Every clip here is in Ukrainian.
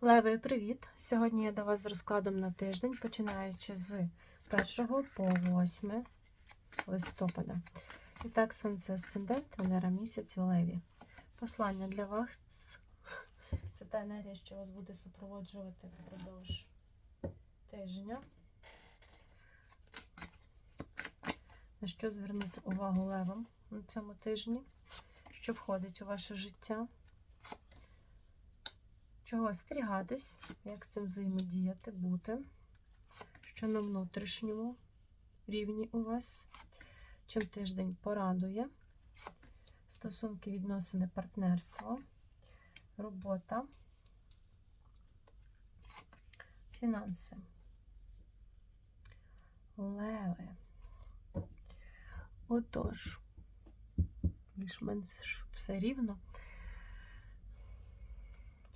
Леви, привіт! Сьогодні я до вас з розкладом на тиждень, починаючи з 1 по 8 листопада. І так, сонце асцендент, Венера місяць в Леві. Послання для вас це та енергія, що вас буде супроводжувати впродовж тижня. На що звернути увагу левам на цьому тижні, що входить у ваше життя чого остерігатись, як з цим взаємодіяти, бути, що на внутрішньому рівні у вас, чим тиждень порадує, стосунки, відносини, партнерство, робота, фінанси. Леви. Отож, більш-менш все рівно.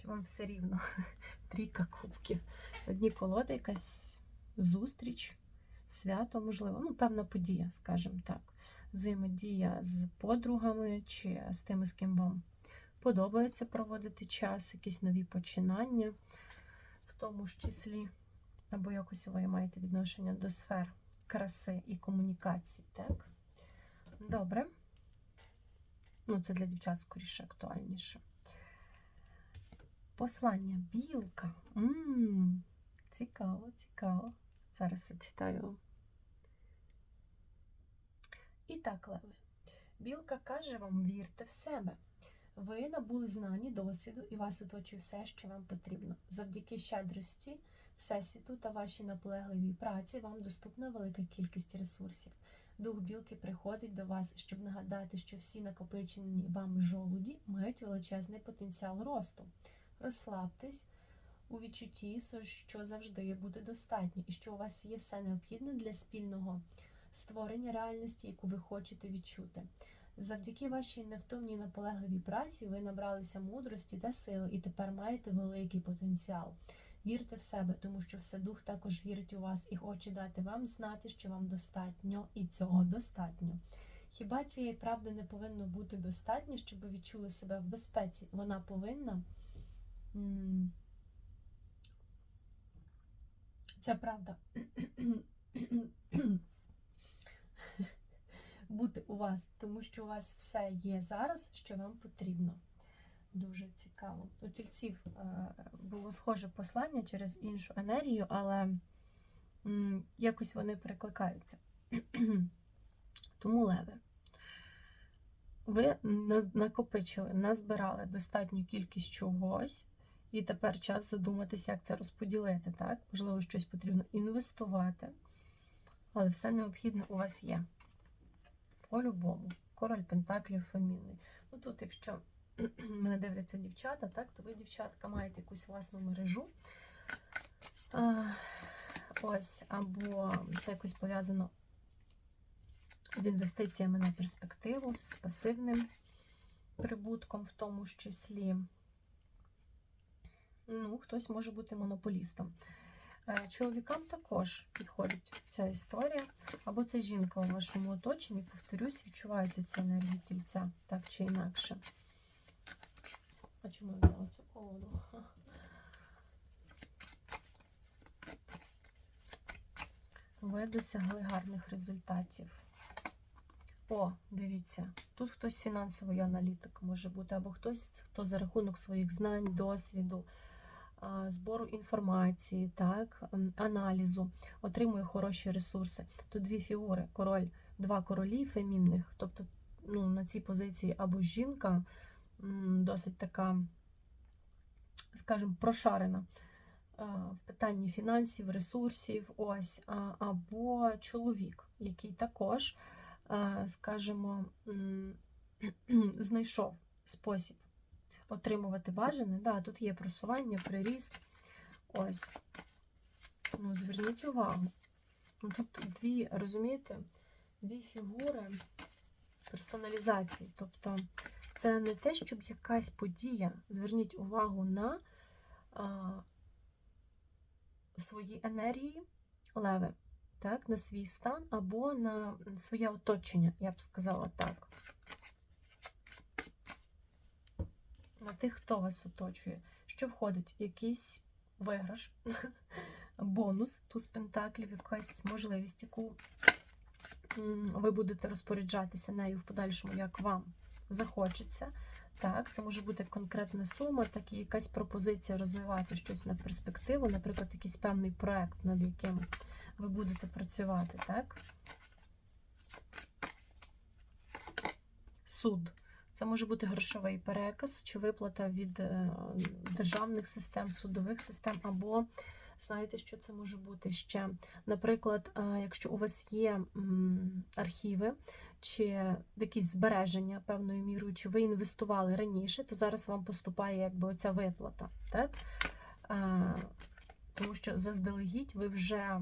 Чи вам все рівно? Трійка кубків. Одні колоди, якась зустріч, свято, можливо, ну, певна подія, скажімо так. Взаємодія з подругами чи з тими, з ким вам подобається проводити час, якісь нові починання, в тому ж числі, або якось ви маєте відношення до сфер краси і комунікацій, так? Добре. Ну, це для дівчат скоріше актуальніше. Послання білка. Ммм, цікаво, цікаво. Зараз зачитаю вам. І так, Леви. Білка каже вам: вірте в себе. Ви набули знані, досвіду, і вас оточує все, що вам потрібно. Завдяки щедрості, всесвіту та вашій наполегливій праці вам доступна велика кількість ресурсів. Дух білки приходить до вас, щоб нагадати, що всі накопичені вам жолуді мають величезний потенціал росту. Розслабтесь у відчутті, що завжди буде достатньо, і що у вас є все необхідне для спільного створення реальності, яку ви хочете відчути. Завдяки вашій невтомній наполегливій праці ви набралися мудрості та сили, і тепер маєте великий потенціал. Вірте в себе, тому що Вседух також вірить у вас і хоче дати вам знати, що вам достатньо, і цього достатньо. Хіба цієї правди не повинно бути достатньо, щоб ви відчули себе в безпеці? Вона повинна. Це правда. Бути у вас, тому що у вас все є зараз, що вам потрібно. Дуже цікаво. У тільців е, було схоже послання через іншу енергію, але якось вони перекликаються. Тому леви. Ви накопичили, назбирали достатню кількість чогось, і тепер час задуматися, як це розподілити. так? Можливо, щось потрібно інвестувати, але все необхідне у вас є. По-любому. Король Пентаклів фамільний. Ну тут, якщо мене дивляться дівчата, так, то ви, дівчатка, маєте якусь власну мережу. А, ось, або це якось пов'язано з інвестиціями на перспективу, з пасивним прибутком, в тому ж числі. Ну, хтось може бути монополістом. Е, чоловікам також підходить ця історія, або це жінка у вашому оточенні, повторюсь, відчувається ця енергія тільця, так чи інакше. А чому я взяла цю колоду? Ви досягли гарних результатів. О, дивіться, тут хтось фінансовий аналітик може бути, або хтось, хто за рахунок своїх знань, досвіду, збору інформації, так, аналізу, отримує хороші ресурси. Тут дві фігури: король, два королі фемінних, тобто ну, на цій позиції або жінка досить така, скажімо, прошарена в питанні фінансів, ресурсів, ось, або чоловік, який також, скажімо, знайшов спосіб отримувати бажане. Да, Тут є просування, приріст. Ось. Ну, Зверніть увагу. Ну, Тут дві, розумієте, дві фігури персоналізації. Тобто, це не те, щоб якась подія. Зверніть увагу на а, свої енергії, леви, так, на свій стан або на своє оточення, я б сказала так. На тих, хто вас оточує. що входить? Якийсь виграш, бонус, туз пентаклів, якась можливість, яку ви будете розпоряджатися нею в подальшому, як вам захочеться. Так, це може бути конкретна сума, так і якась пропозиція розвивати щось на перспективу, наприклад, якийсь певний проект, над яким ви будете працювати, так? Суд. Це може бути грошовий переказ чи виплата від е, державних систем, судових систем, або знаєте, що це може бути ще. Наприклад, е, якщо у вас є архіви чи якісь збереження певною мірою, чи ви інвестували раніше, то зараз вам поступає якби оця виплата. Так? Е, Тому що заздалегідь ви вже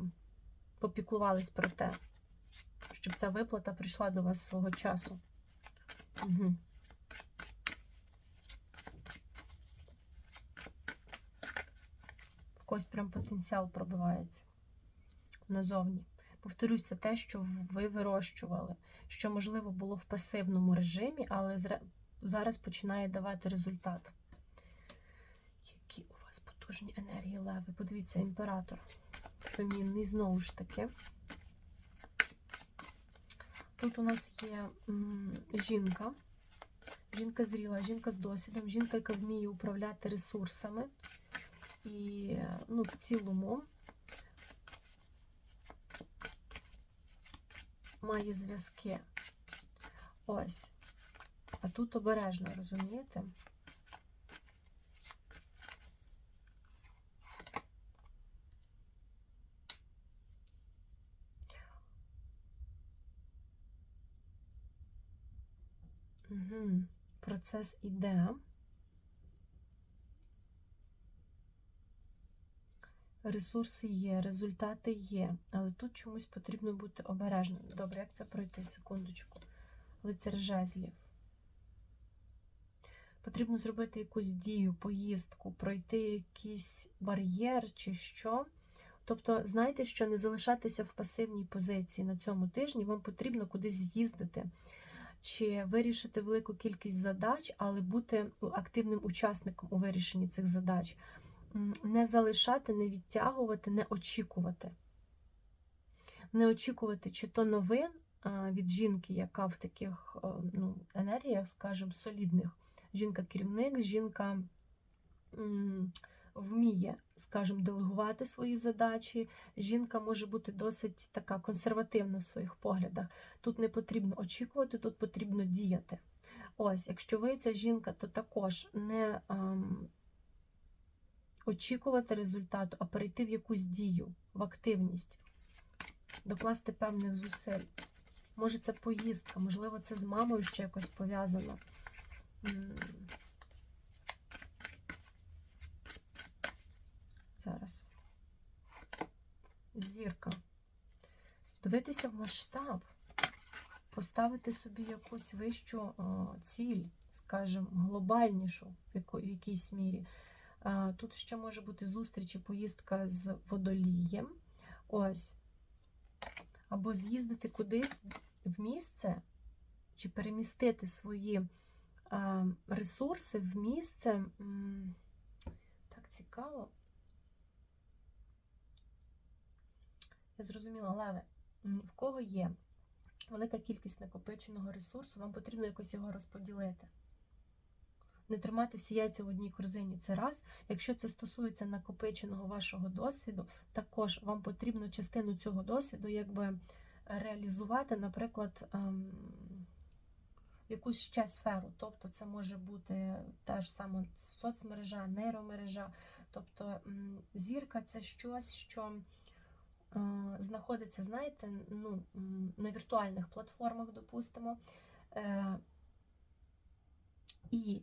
попіклувались про те, щоб ця виплата прийшла до вас свого часу. Угу. Когось прям потенціал пробивається назовні. Повторюсь, це те, що ви вирощували, що, можливо, було в пасивному режимі, але зараз починає давати результат. Які у вас потужні енергії леви. Подивіться, імператор. Фемінний, знову ж таки. Тут у нас є м, жінка. Жінка зріла, жінка з досвідом, жінка, яка вміє управляти ресурсами. І ну, в цілому має зв'язки. Ось. А тут обережно, розумієте? Угу. Процес іде. Ресурси є, результати є, але тут чомусь потрібно бути обережним. Добре, як це пройти? Секундочку. Лицар жезлів. Потрібно зробити якусь дію, поїздку, пройти якийсь бар'єр чи що. Тобто, знаєте, що не залишатися в пасивній позиції на цьому тижні, вам потрібно кудись з'їздити чи вирішити велику кількість задач, але бути активним учасником у вирішенні цих задач. Не залишати, не відтягувати, не очікувати. Не очікувати, чи то новин від жінки, яка в таких е, ну, енергіях, скажімо, солідних. Жінка-керівник, жінка вміє, скажімо, делегувати свої задачі. Жінка може бути досить така консервативна в своїх поглядах. Тут не потрібно очікувати, тут потрібно діяти. Ось, якщо ви ця жінка, то також не ем, очікувати результату, а перейти в якусь дію, в активність, докласти певних зусиль. Може, це поїздка, можливо, це з мамою ще якось пов'язано. Зараз. Зірка. Дивитися в масштаб, поставити собі якусь вищу ціль, скажімо, глобальнішу в якійсь мірі. А, Тут ще може бути зустріч і поїздка з водолієм. Ось. Або з'їздити кудись в місце, чи перемістити свої ресурси в місце. Так цікаво. Я зрозуміла, Леве, в кого є велика кількість накопиченого ресурсу, вам потрібно якось його розподілити. Не тримати всі яйця в одній корзині це раз. Якщо це стосується накопиченого вашого досвіду, також вам потрібно частину цього досвіду якби реалізувати, наприклад, ем, якусь ще сферу. Тобто це може бути та ж сама соцмережа, нейромережа. Тобто зірка це щось, що е, знаходиться, знаєте, ну, на віртуальних платформах, допустимо. Е, І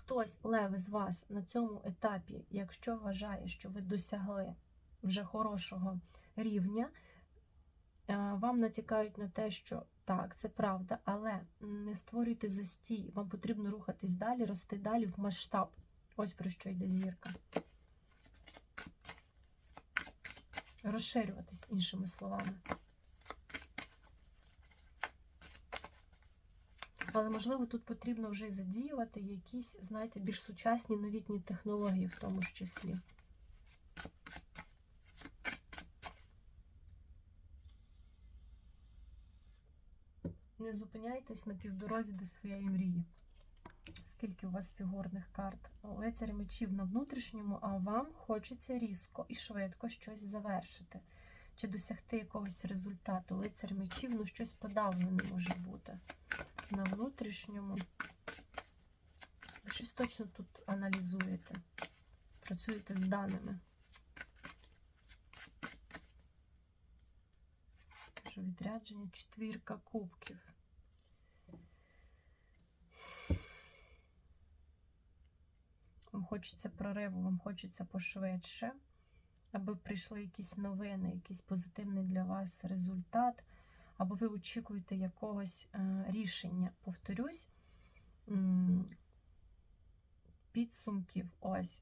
хтось леве з вас на цьому етапі, якщо вважає, що ви досягли вже хорошого рівня, е, вам натякають на те, що так, це правда, але не створюйте застій, вам потрібно рухатись далі, рости далі в масштаб. Ось про що йде зірка. Розширюватись, іншими словами. Але, можливо, тут потрібно вже задіювати якісь, знаєте, більш сучасні новітні технології в тому ж числі. Не зупиняйтесь на півдорозі до своєї мрії. Скільки у вас фігурних карт? Лицарь мечів на внутрішньому, а вам хочеться різко і швидко щось завершити. Чи досягти якогось результату. Лицар мечів, ну щось подавлене може бути. На внутрішньому. Ви щось точно тут аналізуєте. Працюєте з даними. Відрядження четвірка кубків. Вам хочеться прориву, вам хочеться пошвидше, аби прийшли якісь новини, якийсь позитивний для вас результат, або ви очікуєте якогось е, рішення. Повторюсь, підсумків ось.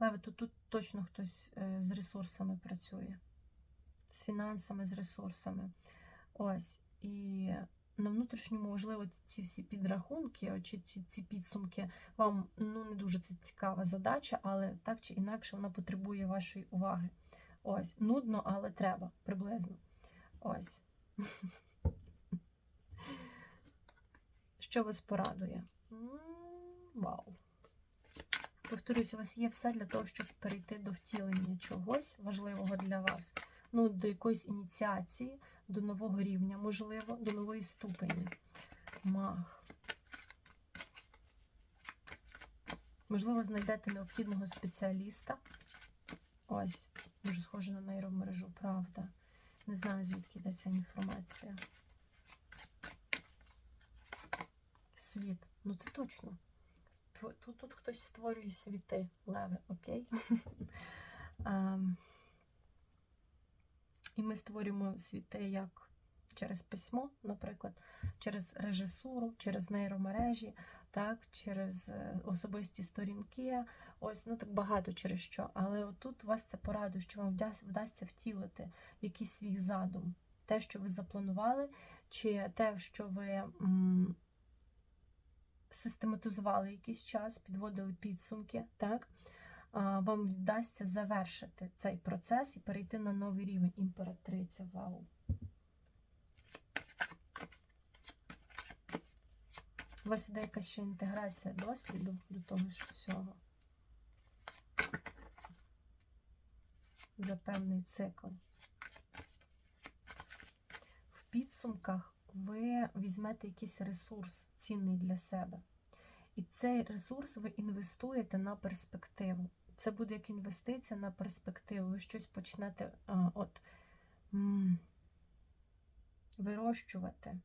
Леве, тут, тут точно хтось е, з ресурсами працює, з фінансами, з ресурсами. Ось. І на внутрішньому, можливо, ці всі підрахунки, чи ці, ці підсумки, вам ну, не дуже це цікава задача, але так чи інакше вона потребує вашої уваги. Ось, нудно, але треба приблизно. Ось. Що вас порадує? Вау. Повторюсь, у вас є все для того, щоб перейти до втілення чогось важливого для вас. Ну, до якоїсь ініціації, до нового рівня, можливо, до нової ступені. Мах. Можливо, знайдете необхідного спеціаліста. Ось, дуже схоже на нейромережу, правда. Не знаю, звідки йде ця інформація. Світ. Ну, це точно. Тут, тут хтось створює світи, леви, окей? І ми створюємо світи як через письмо, наприклад, через режисуру, через нейромережі, так, через е, особисті сторінки. Ось, ну так багато через що. Але отут вас це порадує, що вам вдасться, втілити якийсь свій задум, те, що ви запланували, чи те, що ви. Систематизували якийсь час, підводили підсумки, так? А, Вам вдасться завершити цей процес і перейти на новий рівень імператриця. Вау! У вас іде якась ще інтеграція досвіду до того ж всього. За певний цикл. В підсумках ви візьмете якийсь ресурс цінний для себе. І цей ресурс ви інвестуєте на перспективу. Це буде як інвестиція на перспективу. Ви щось почнете а, от, м, вирощувати.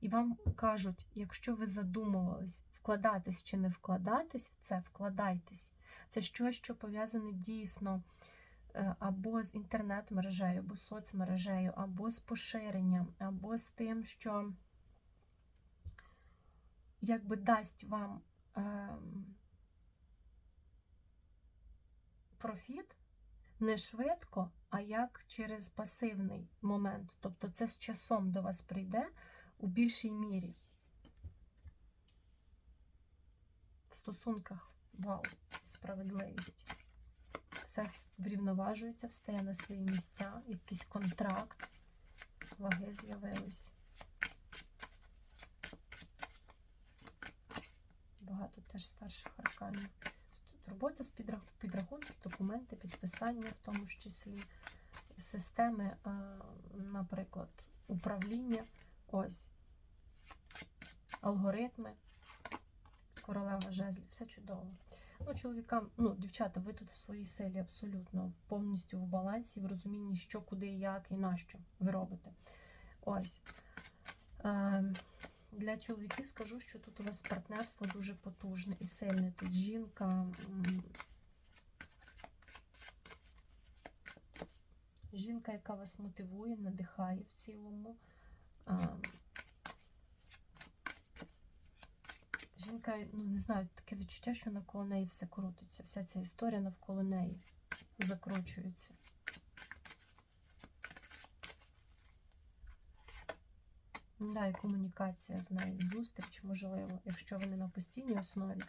І вам кажуть, якщо ви задумувались, вкладатись чи не вкладатись в це, вкладайтесь. Це щось, що пов'язане дійсно е, або з інтернет-мережею, або соцмережею, або з поширенням, або з тим, що якби дасть вам ем, профіт не швидко, а як через пасивний момент. Тобто це з часом до вас прийде у більшій мірі. В стосунках вау, справедливість. Все врівноважується, встає на свої місця, якийсь контракт, ваги з'явились. Багато теж старших арканів. Робота з підрах- підрахунків, документи, підписання, в тому ж числі системи, наприклад, управління. Ось алгоритми, королева жезлів, все чудово. Ну, чоловікам, ну, дівчата, ви тут в своїй силі абсолютно повністю в балансі, в розумінні, що, куди, як і нащо ви робите. Ось. Е, для чоловіків скажу, що тут у вас партнерство дуже потужне і сильне. Тут жінка. Жінка, яка вас мотивує, надихає в цілому. Жінка, ну не знаю, таке відчуття, що навколо неї все крутиться. Вся ця історія навколо неї закручується. Да, і комунікація з нею, зустріч, можливо, якщо ви не на постійній основі.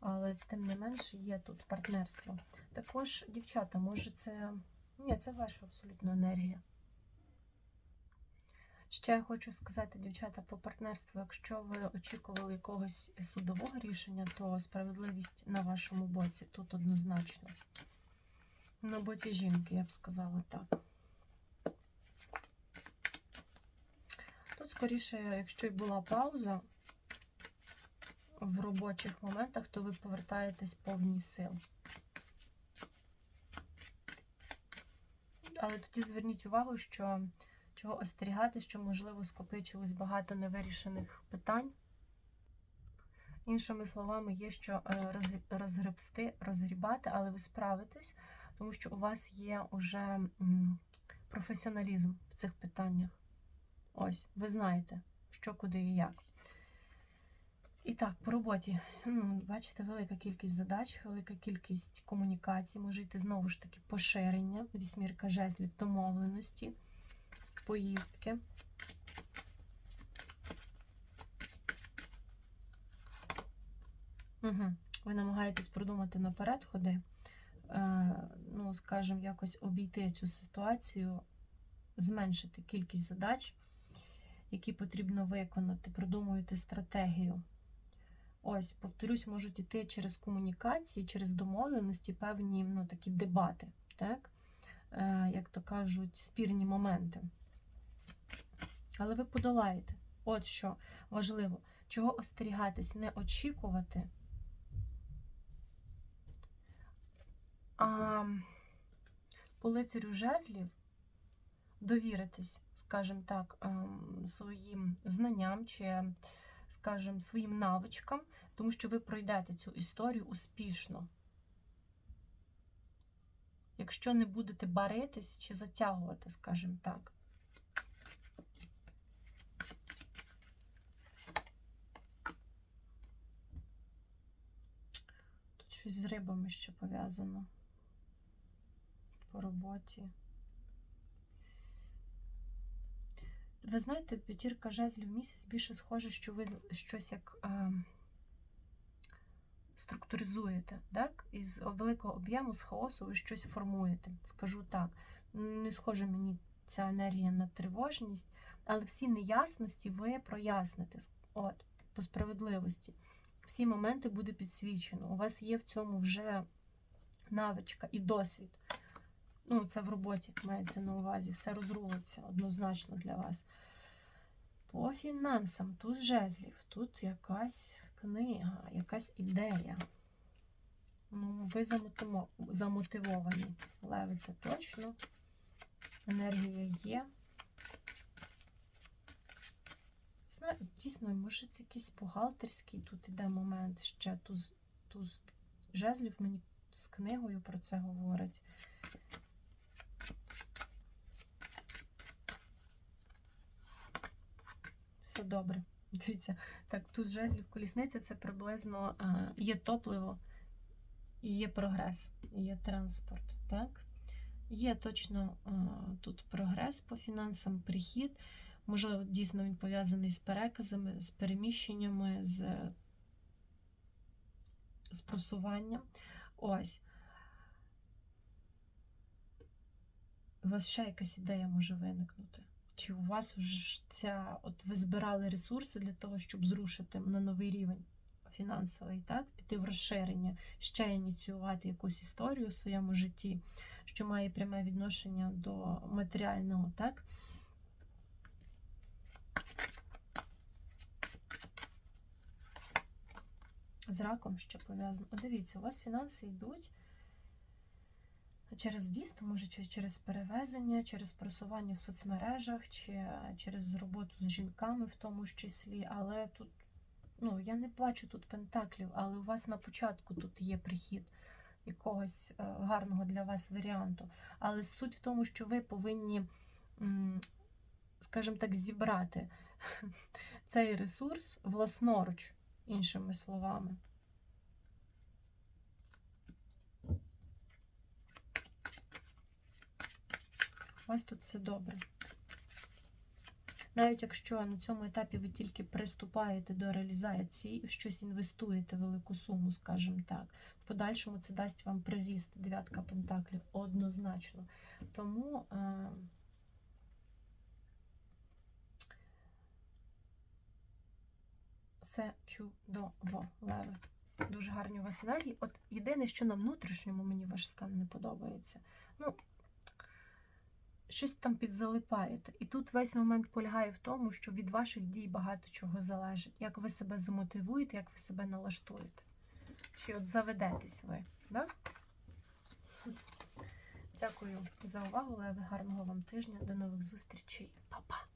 Але тим не менше є тут партнерство. Також, дівчата, може, це. Ні, це ваша абсолютно енергія. Ще я хочу сказати, дівчата, по партнерству, якщо ви очікували якогось судового рішення, то справедливість на вашому боці тут однозначно. На боці жінки, я б сказала так. Скоріше, якщо й була пауза в робочих моментах, то ви повертаєтесь повні сил. Але тоді зверніть увагу, що чого остерігати, що, можливо, скопичилось багато невирішених питань. Іншими словами, є що е, розгребсти, розгрібати, але ви справитесь, тому що у вас є уже професіоналізм в цих питаннях. Ось, ви знаєте, що, куди і як. І так, по роботі. Бачите, велика кількість задач, велика кількість комунікацій. Може йти знову ж таки поширення, вісьмірка жезлів, домовленості, поїздки. Угу. Ви намагаєтесь продумати наперед ходи, е, ну, скажімо, якось обійти цю ситуацію, зменшити кількість задач, які потрібно виконати, продумуєте стратегію. Ось, повторюсь, можуть іти через комунікації, через домовленості певні ну, такі дебати, так? Е, як то кажуть, спірні моменти. Але ви подолаєте. От що важливо, чого остерігатись, не очікувати. А по лицарю жезлів довіритись, скажімо так, ем, своїм знанням чи, скажімо, своїм навичкам, тому що ви пройдете цю історію успішно. Якщо не будете баритись чи затягувати, скажімо так. Тут щось з рибами ще пов'язано по роботі. Ви знаєте, п'ятірка жезлів місяць більше схоже, що ви щось як е, структуризуєте, так? Із великого об'єму, з хаосу ви щось формуєте. Скажу так. Не схоже мені ця енергія на тривожність, але всі неясності ви проясните. От, по справедливості. Всі моменти буде підсвічено. У вас є в цьому вже навичка і досвід. Ну, це в роботі мається на увазі. Все розрулиться однозначно для вас. По фінансам, тут жезлів, тут якась книга, якась ідея. Ну, ви замотивовані. Леви, це точно. Енергія є. Дійсно, може, це якийсь бухгалтерський тут іде момент ще туз, туз жезлів мені з книгою про це говорить. Все добре. Дивіться, так, тут жезлів колісниця це приблизно а, є топливо і є прогрес, і є транспорт. Так? Є точно а, тут прогрес по фінансам, прихід. Можливо, дійсно він пов'язаний з переказами, з переміщеннями, з, з просуванням. Ось. У вас ще якась ідея може виникнути. Чи у вас вже ця, от ви збирали ресурси для того, щоб зрушити на новий рівень фінансовий, так? Піти в розширення, ще ініціювати якусь історію у своєму житті, що має пряме відношення до матеріального, так? З раком ще пов'язано. Дивіться, у вас фінанси йдуть через дійсно, може, чи через перевезення, через просування в соцмережах, чи через роботу з жінками в тому ж числі. Але тут, ну, я не бачу тут пентаклів, але у вас на початку тут є прихід якогось е, гарного для вас варіанту. Але суть в тому, що ви повинні, скажімо так, зібрати цей ресурс власноруч, іншими словами. Вас тут все добре. Навіть якщо на цьому етапі ви тільки приступаєте до реалізації, в щось інвестуєте велику суму, скажімо так, в подальшому це дасть вам приріст дев'ятка пентаклів однозначно. Тому е, все чудово, леви. Дуже гарні у вас енергії. От єдине, що на внутрішньому мені ваш стан не подобається. Ну, щось там підзалипаєте. І тут весь момент полягає в тому, що від ваших дій багато чого залежить. Як ви себе замотивуєте, як ви себе налаштуєте. Чи от заведетесь ви. Да? Дякую за увагу, Леви. Гарного вам тижня. До нових зустрічей. Па-па!